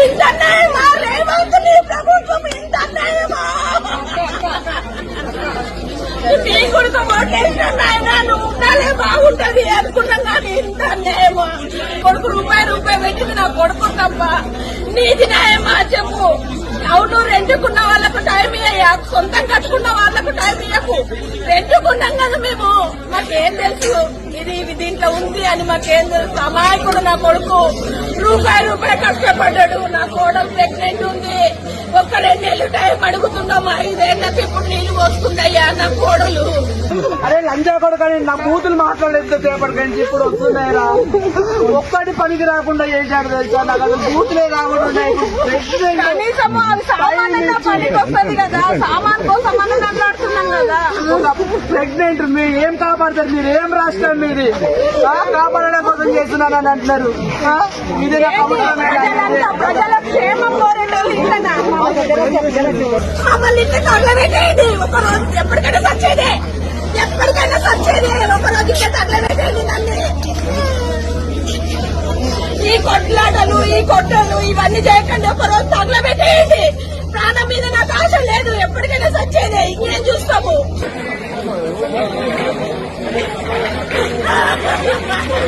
ఇంత అన్యాయమా రేవంత్ నీ ప్రభుత్వం ఇంత నీ కొడుకు ఓటేసిన నువ్వు ఉండాలే బాగుంటది అనుకున్నాం కానీ ఇంత కొడుకు రూపాయి రూపాయి పెట్టింది నా కొడుకు తప్ప నీది న్యాయమా చెప్పు. అవును రెండుకున్న వాళ్ళకు టైం ఇయ్యా సొంతం కట్టుకున్న వాళ్ళకు టైం ఇయ్యకు. రెండుకున్నాం కదా మేము. మాకేం తెలుసు? ఇది ఇది దీంట్లో ఉంది అని మాకేం తెలుసు? అమాయకుడు నా కొడుకు. రూపాయి రూపాయి కష్టపడ్డాడు. నా కోడలు ప్రెగ్నెంట్ ఉంది. ఒక్క రెండేళ్ళు టైం అడుగుతున్నాం. ఐదేళ్ళకి ఇప్పుడు నీళ్ళు పోస్తుందయ్యా నా కోడలు. అరే లంజా కొడుకని నా బూతులు మాట్లాడలేదు నుంచి ఇప్పుడు వస్తున్నాయిరా? ఒక్కటి పనికి రాకుండా చేశాడు తెలుసా? నాకు అసలు బూతులే రాకుండా కనీసం అవి సామాన్యంగా పనికి వస్తుంది కదా. సామాన్ కోసం మాట్లాడుతున్నాం కదా? ఒక ప్రెగ్నెంట్ మీరు ఏం కాపాడతారు మీరు? ఏం రాష్ట్రం మీది? కాపాడడం కోసం చేస్తున్నానని అంటున్నారు. ఇది ప్రజల క్షేమం మమ్మల్ని ఎప్పటికైనా సచ్చేదే. సచ్చేదే. నన్ను. ఈ కొట్లాటలు ఈ కొట్టలు ఇవన్నీ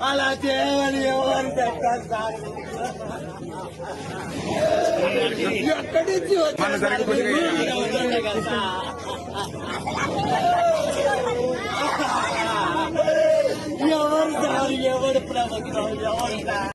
అలా చేయమని ఎవరు ఎక్కడి నుంచి ఎవరు సార్? ఎవరు ప్రభుత్వం ఎవరు